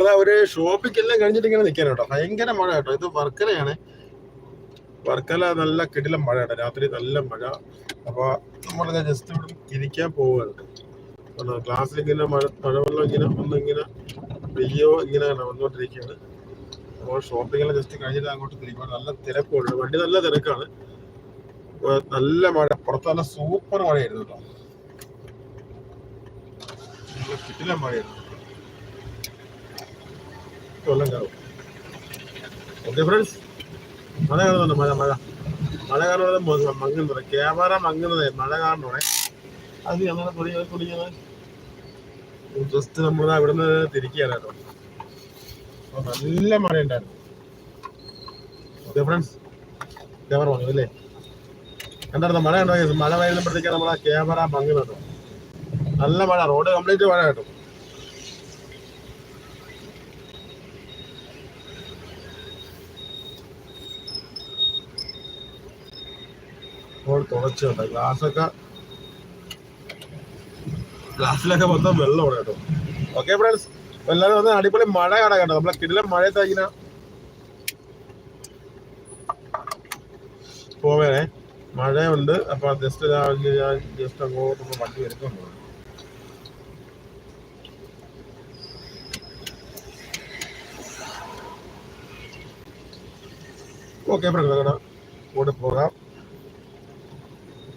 അതാ ഒരു ഷോപ്പിക്കെല്ലാം കഴിഞ്ഞിട്ട് ഇങ്ങനെ നിൽക്കാൻ കേട്ടോ ഭയങ്കര മഴ കേട്ടോ. ഇത് വർക്കലയാണ്. വർക്കല നല്ല കിടിലം മഴ കേട്ടോ. രാത്രി നല്ല മഴ. അപ്പൊ നമ്മളിത് ജസ്റ്റ് ഇവിടെ ഇരിക്കാൻ പോവുകയാണ് ക്ലാസ്സിൽ ഇങ്ങനെ മഴ മഴവെള്ളം ഇങ്ങനെ ഒന്നിങ്ങനെ പെയ്യോ ഇങ്ങനെ വന്നുകൊണ്ടിരിക്കുകയാണ് അപ്പോൾ എല്ലാം ജസ്റ്റ് കഴിഞ്ഞിട്ട് അങ്ങോട്ട് തിരിക്കുമ്പോൾ നല്ല തിരക്കുണ്ട്. വണ്ടി നല്ല തിരക്കാണ്. നല്ല മഴ. പുറത്ത് നല്ല സൂപ്പർ മഴയായിരുന്നു കേട്ടോ. കിട്ടില്ല മഴയായിരുന്നു. കൊല്ലം കയറും. ഓക്കെ ഫ്രണ്ട്സ് മഴ കാണുന്നുണ്ട്? മഴ മഴ. മഴ കാരണം മങ്ങുന്നത് ക്യാമറ മങ്ങുന്നത് മഴ കാണണേ അത് ഞങ്ങളെ കുടിക്കുന്നത് കുടിക്കുന്നത് ജസ്റ്റ് നമ്മൾ അവിടെ നിന്ന് തിരിക്കുകയാണ് കേട്ടോ. നല്ല മഴ ഉണ്ടായിരുന്നു. ഓക്കെ ഫ്രണ്ട്സ് ക്യാമറ വാങ്ങും അല്ലേ എന്തായിരുന്നു? മഴ ഉണ്ടോ? guys? മഴ വരുമ്പോഴത്തേക്കാണ് നമ്മളെ ക്യാമറ മങ്ങുന്നത് നല്ല മഴ റോഡ് കംപ്ലീറ്റ് മഴ കേട്ടോ. ഇപ്പോൾ തുളച്ചുണ്ട് ഗ്ലാസ്സൊക്കെ ഗ്ലാസ്സിലൊക്കെ മൊത്തം വെള്ളമാണ് കേട്ടോ. ഓക്കെ ഫ്രണ്ട്സ് എല്ലാവരും വന്ന് അടിപൊളി മഴ കാണാൻ കേട്ടോ നമ്മളെ കിടിലം മഴയത്ത് ഇങ്ങനെ. പോവേണേ. മഴയുണ്ട്. അപ്പൊ ജസ്റ്റ് ഞാൻ ജസ്റ്റ് അങ്ങോട്ട് ഇപ്പൊ വണ്ടി എടുക്കുന്നു ഓക്കെ ഫ്രണ്ട്സ് അങ്ങനെ കൂടെ പോകാം.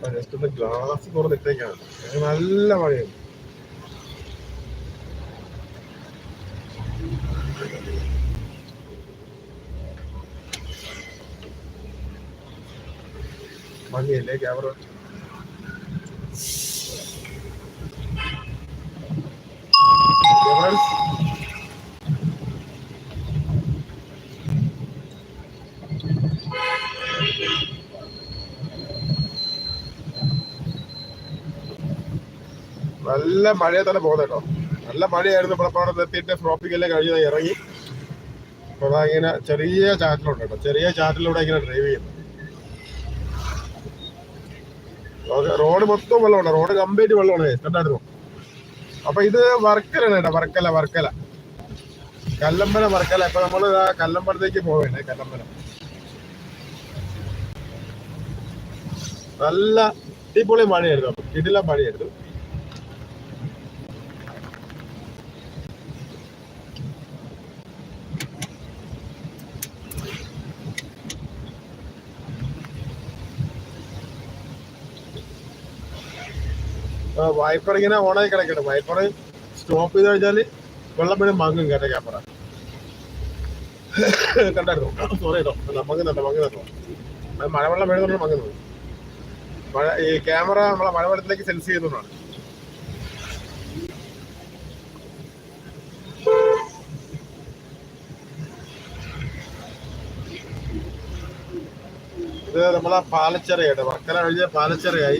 ഒന്ന് ഗ്ലാസ് തുറന്നിട്ടേക്കാണ് നല്ല മഴയുണ്ട് മഞ്ഞയല്ലേ ക്യാമറ? നല്ല മഴയെ തന്നെ പോകുന്നത് കേട്ടോ. നല്ല മഴയായിരുന്നു അവിടെ എത്തിയിട്ട് ഫ്രോപ്പിക്കല്ലേ കഴിഞ്ഞ് ഇറങ്ങി. ഇങ്ങനെ ചെറിയ ചാറ്റിലുണ്ട് കേട്ടോ. ചെറിയ ചാറ്റിലൂടെ ഇങ്ങനെ ഡ്രൈവ് ചെയ്യുന്നു. റോഡ് മൊത്തം വെള്ളമാണ്. റോഡ് കംപ്ലീറ്റ് വെള്ളമാണ്. കണ്ടായിരുന്നു? അപ്പൊ ഇത് വർക്കലാണ് കേട്ടോ. വർക്കല വർക്കല. കല്ലമ്പലം വർക്കല. ഇപ്പൊ നമ്മൾ ദാ കല്ലമ്പലത്തേക്ക് പോവേണ്ടേ? കല്ലമ്പലം. നല്ല അടിപൊളി മഴയായിരുന്നു. ഇതിലെ മഴയായിരുന്നു. വൈപ്പർ ഇങ്ങനെ ഓണായി കിടക്കട്ടെ വൈപ്പർ സ്റ്റോപ്പ് ചെയ്ത് കഴിഞ്ഞാൽ വെള്ളം പിന്നെ മങ്ങും കേട്ടോ ക്യാമറ കണ്ടായിരുന്നു? സോറി കേട്ടോ. മങ്ങുന്നുണ്ട് മങ്ങുന്നുണ്ടോ അത് മഴവെള്ളം വീഴുന്നുണ്ട് മങ്ങുന്നത് മഴ ഈ ക്യാമറ നമ്മളെ മഴവെള്ളത്തിലേക്ക് സെൻസ് ചെയ്യുന്നതാണ് ഇത് നമ്മളെ പാലച്ചെറിയായിട്ട് വർക്കല കഴിഞ്ഞ പാലച്ചെറിയായി.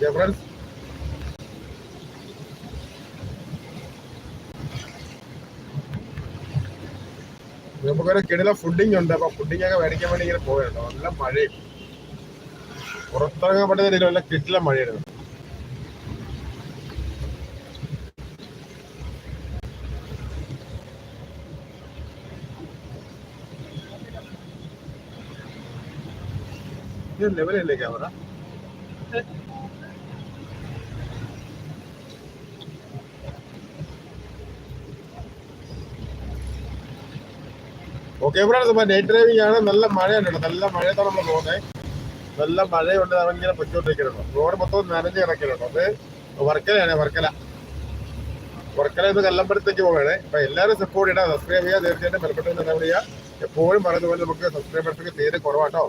ഓക്കെ നമുക്കൊരു കിടില ഫുഡിങ് ഉണ്ട്. അപ്പൊ ഫുഡിങ് ഒക്കെ മേടിക്കാൻ വേണ്ടി ഇങ്ങനെ പോയല്ലോ നല്ല മഴയും. പുറത്തിറങ്ങാൻ പറ്റുന്ന നല്ല കിട്ടിലെ മഴയായിരുന്നു ലെവലല്ലേ ക്യാമറ ഓക്കെ ഇവിടെ ഇപ്പൊ നൈറ്റ് ഡ്രൈവിംഗ് ആണ്. നല്ല മഴയാണ് കേട്ടോ. നല്ല മഴയത്താണ് നമ്മൾ പോകുന്നത്. നല്ല മഴയുണ്ട്. ഇങ്ങനെ പൊയ്ക്കൊണ്ടിരിക്കുന്നുണ്ടോ. റോഡ് മൊത്തം നനഞ്ഞ് കിടക്കുന്നുണ്ടോ. അത് വർക്കലയാണ് വർക്കല. വർക്കല എന്ന് കല്ലമ്പലത്തേക്ക് പോവുകയാണ്. അപ്പൊ എല്ലാവരും സപ്പോർട്ട് ചെയ്യണം. സബ്സ്ക്രൈബ് ചെയ്യുക. തീർച്ചയായിട്ടും ബലപ്പെട്ടു പറയുക എപ്പോഴും പറയുന്ന പോലെ നമുക്ക് സബ്സ്ക്രൈബേഴ്സൊക്കെ തീരെ കുറവാട്ടോ.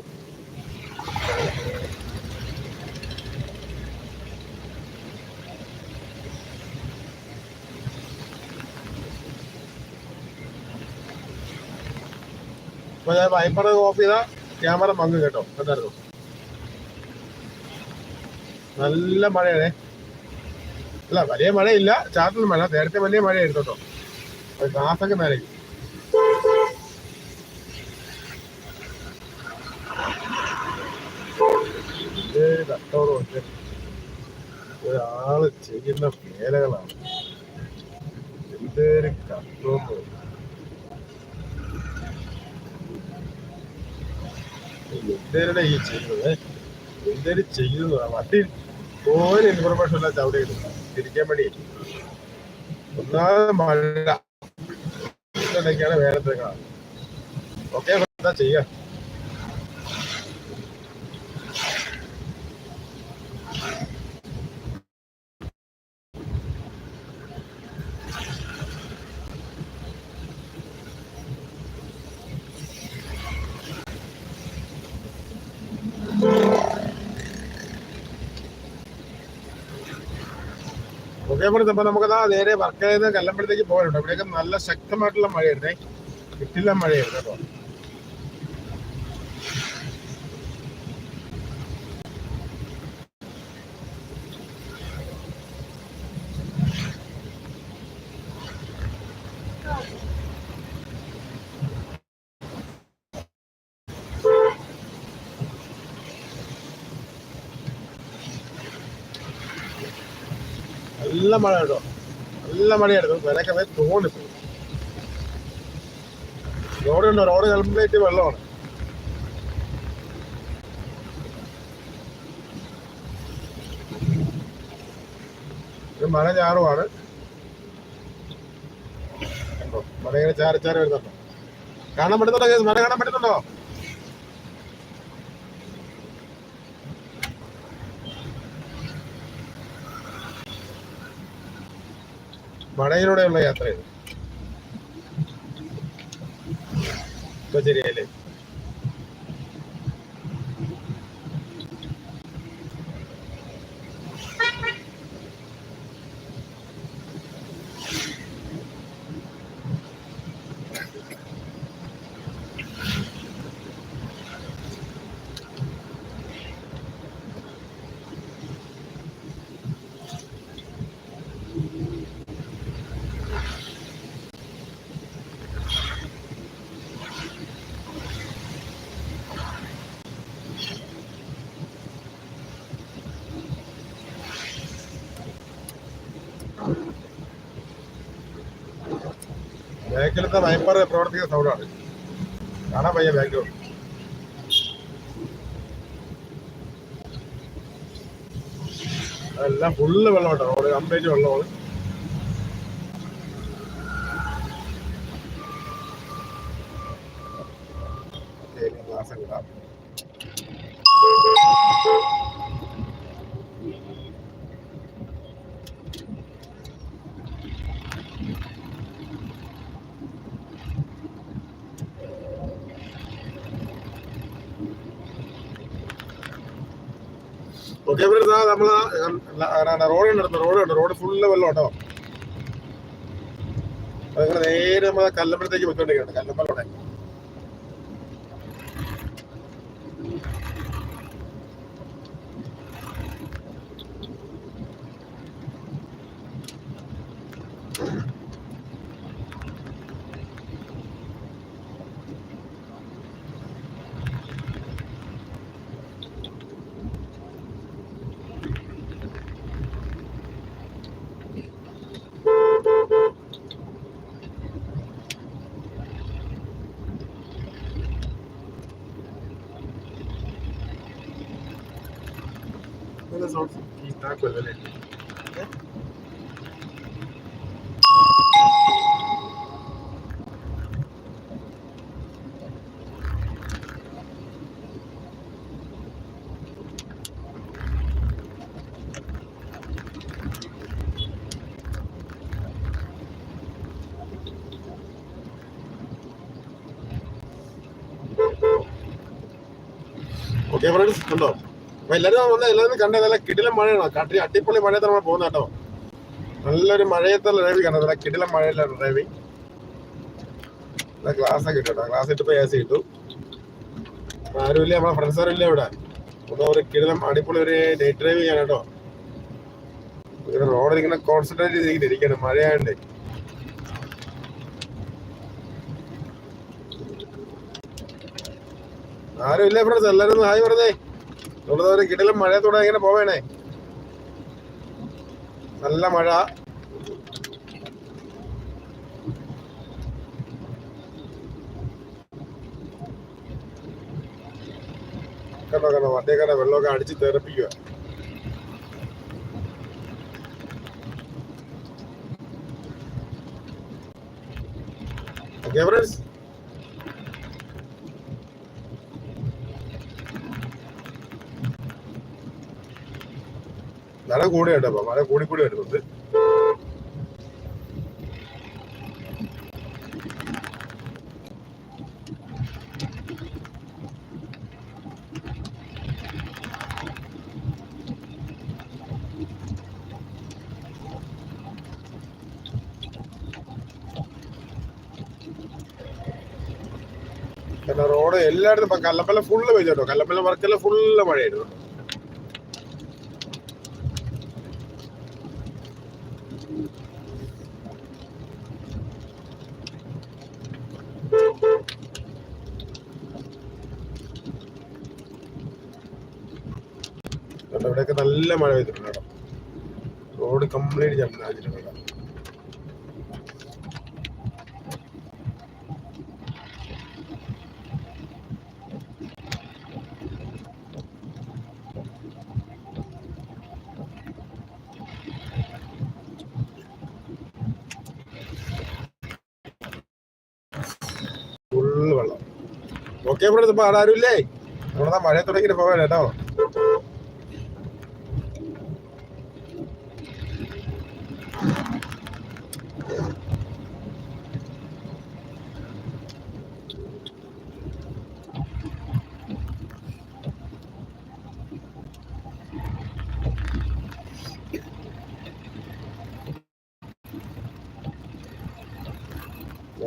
അപ്പൊ ഞാൻ വൈപ്പർ ഓഫ് ചെയ്ത ക്യാമറ മങ്ങ് കേട്ടോ. കണ്ടായിരുന്നു നല്ല മഴയാണേ. അല്ല വലിയ മഴയില്ല. ചാറ്റൽ മഴ നേരത്തെ വലിയ മഴയായിരുന്നു കേട്ടോ. ഗ്ലാസൊക്കെ നനയും വെച്ച് ഒരാൾ ചെയ്യുന്ന വേലകളാണ് എന്തേലും കട്ടോട് എന്തേരുടെ ഈ ചെയ്യുന്നത്? എന്തേലും ചെയ്യുന്നത് വണ്ടി ഒരു ഇൻഫർമേഷൻ ഇല്ല ചവിടെ തിരിക്കാൻ വേണ്ടി. ഒന്നാമത് മഴ. വേറെ ഓക്കെ എന്താ ചെയ്യാ? ഓക്കെ നമുക്ക് നമുക്കതാ നേരെ വർക്കലയിൽ നിന്ന് കല്ലമ്പലത്തേക്ക് പോകാനുണ്ട്. അവിടെയൊക്കെ നല്ല ശക്തമായിട്ടുള്ള മഴയായിരുന്നേ. കിട്ടില്ല മഴയായിരുന്നു കേട്ടോ. നല്ല മഴ കേട്ടോ. നല്ല മഴയായിരുന്നു. വിലക്കെ പോയി റോഡ് ഉണ്ടോ റോഡ് കംപ്ലീറ്റ് വെള്ളമാണ്. മഴ ചാറുമാണ് മഴ ഇങ്ങനെ ചാറി ചാറി വരുന്നുണ്ടോ? കാണാൻ പറ്റുന്നുണ്ടോ? മഴ കാണാൻ പറ്റുന്നുണ്ടോ? മഴയിലൂടെയുള്ള യാത്രയാണ് ഇപ്പൊ ശരിയല്ലേ ബാക്കിലത്തെ വൈപ്പർ പ്രവർത്തിക്കുന്ന സൗണ്ടാണ്. കാണാൻ പയ്യ ബാക്കിലോട്ട് എല്ലാം ഫുള്ള് വെള്ളമുണ്ട് റോഡ് കംപ്ലീറ്റ് വെള്ളമാണ് ഗ്ലാസ് ഇടാം ഓക്കെ നമ്മൾ നമ്മൾ റോഡ് ഉണ്ട് റോഡ് ഫുള്ള് വെള്ളം കേട്ടോ നേരെ നമ്മൾ കല്ലമ്പലത്തേക്ക് പോയിക്കൊണ്ടിരിക്കുകയാണ്. കല്ലമ്പലോടെ ഈ താക്കോലല്ലേ ഓക്കെ ഫ്രണ്ട്സ് കണ്ടോ അപ്പൊ എല്ലാരും വന്ന എല്ലാവരും കണ്ട നല്ല കിടിലം മഴയാണ്. കാട്ടി അടിപൊളി മഴയത്ത് നമ്മൾ പോകുന്ന കേട്ടോ. നല്ലൊരു മഴയത്തുള്ള ഡ്രൈവിംഗ് കണ്ടത്. നല്ല കിടിലം റേവി ഡ്രൈവിംഗ് ഗ്ലാസ് ഒക്കെ ഇട്ടു കേട്ടോ ഗ്ലാസ് ഇട്ടപ്പോ എ സി ഇട്ടു ആരുമില്ല നമ്മളെ ഫ്രണ്ട്സ് ആരും ഇവിടെ. ഒന്ന് ഒരു കിടിലം അടിപൊളി ഒരു നൈറ്റ് ഡ്രൈവ് ചെയ്യാൻ കേട്ടോ. റോഡിൽ ഇങ്ങനെ കോൺസെൻട്രേറ്റ് ചെയ്തിരിക്കണം മഴയായോണ്ടേ. ആരും ഇല്ല ഫ്രണ്ട്സ് എല്ലാരും ഹായ് പറഞ്ഞേ. ഉള്ളതവര് കിടലും മഴയത്തോടെ ഇങ്ങനെ പോവേണേ. നല്ല മഴ. കണ്ടോ കണ്ടോ വണ്ടിയൊക്കെ വെള്ളമൊക്കെ അടിച്ച് തെറിപ്പിക്കുക ഓക്കെ ഫ്രണ്ട്സ് മഴ കൂടി കേട്ടോ മഴ കൂടി കൂടി വരുന്നുണ്ട്. കാരണം റോഡ് എല്ലായിടത്തും ഇപ്പൊ കല്ലമ്പല ഫുള്ള് പെയ്തു കേട്ടോ കല്ലമ്പല വർക്കെല്ലാം ഫുള്ള് മഴയായിരുന്നു. ഇവിടെയൊക്കെ നല്ല മഴ പെയ്തിട്ടുണ്ട് കേട്ടോ. റോഡ് കംപ്ലീറ്റ് ജാമിട്ടുണ്ട് കേട്ടോ ഫുള്ള് വെള്ളം ഓക്കെ ഇവിടെ ഇപ്പൊ ആരും ഇല്ലേ നമ്മളതാ മഴ തുടങ്ങിയിട്ട് പോകാൻ കേട്ടോ.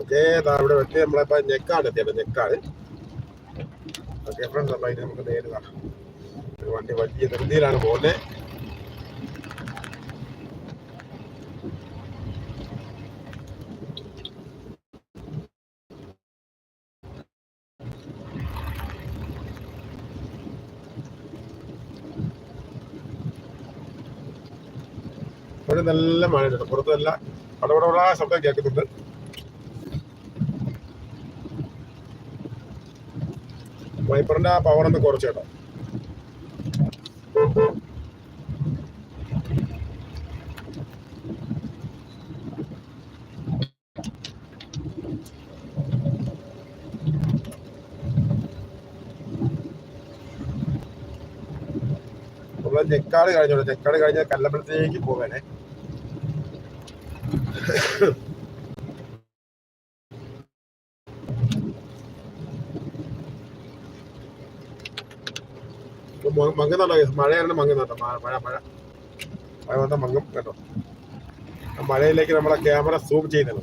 ഓക്കെ ഇവിടെ വെട്ടി നമ്മളിപ്പോ ഞെക്കാട് എത്തിയപ്പോ ഞെക്കാട് ഓക്കെ ഉണ്ടോ അതിന് നമുക്ക് കാണാം ഒരു വണ്ടി വലിയ ധൃതിയിലാണ് ഇവിടെ നല്ല മഴയുണ്ട് പുറത്തല്ല പടപടപടാ ശബ്ദം കേൾക്കുന്നുണ്ട്. വൈപ്പറിന്റെ ആ പവർ ഒന്ന് കുറച്ചേട്ടോ കേട്ടോ. നമ്മൾ ചെക്കാട് കഴിഞ്ഞോളൂ. ചെക്കാട് കഴിഞ്ഞ കല്ലമ്പലത്തിലേക്ക് പോവേണേ. മങ്ങുന്നുണ്ടോ മഴയാണ് മങ്ങുന്നുണ്ടോ മഴ മഴ മഴ. മഴ വന്ന മങ്ങും കേട്ടോ. മഴയിലേക്ക് നമ്മുടെ ക്യാമറ സൂം ചെയ്യുന്നത്.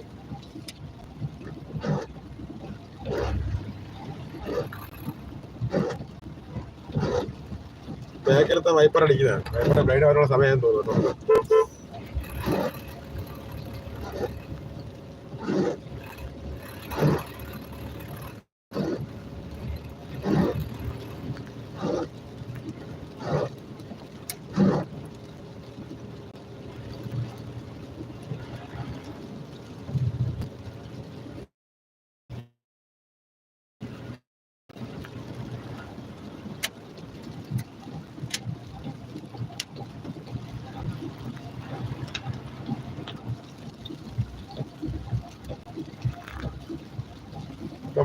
ബാക്കിലത്തെ വൈപ്പർ അടിക്കുന്നതാണ്. വൈപ്പറിന്റെ ബ്ലൈഡ് വരാനുള്ള സമയം തോന്നുന്നു കേട്ടോ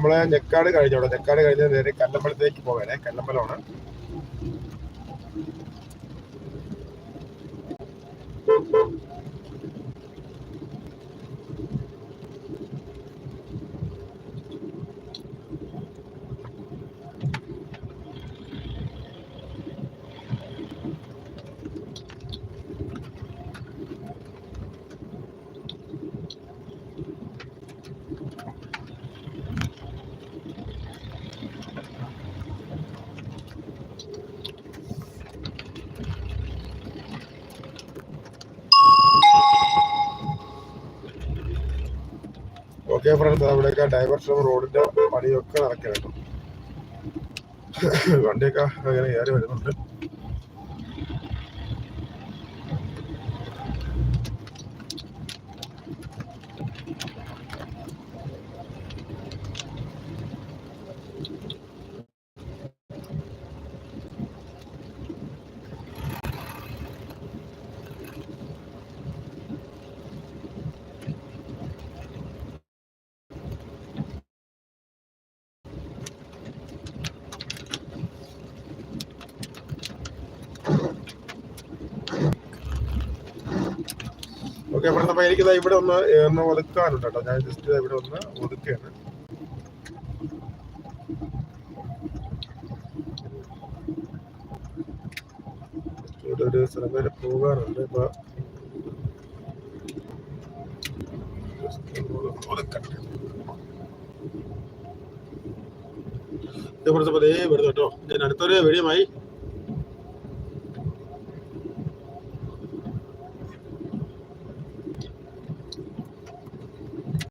നമ്മളെ നെക്കാട് കഴിഞ്ഞോടെ നെക്കാട് കഴിഞ്ഞ നേരെ കല്ലമ്പലത്തേക്ക് പോവേണേ. കല്ലമ്പലമാണ്. ഫ്രണ്ട്സ് അവിടെയൊക്കെ ഡൈവർഷൻ റോഡിന്റെ പണിയൊക്കെ നടക്കണം. വണ്ടിയൊക്കെ അങ്ങനെ കയറി വരുന്നുണ്ട്. ഓക്കെ ഇവിടെ ഒന്ന് ഒന്ന് ഒതുക്കാനുണ്ട് കേട്ടോ ഞാൻ ജസ്റ്റ് ഇവിടെ ഒന്ന് ഒതുക്കുകയാണ് ഒരു സ്ഥലം വരെ പോകാറുണ്ട് ഇപ്പൊ just ഒന്ന് ഒതുക്കട്ടെ. ഇത് ദേ വരുന്നു കേട്ടോ. ഞാൻ അടുത്തൊരു വീഡിയോമായി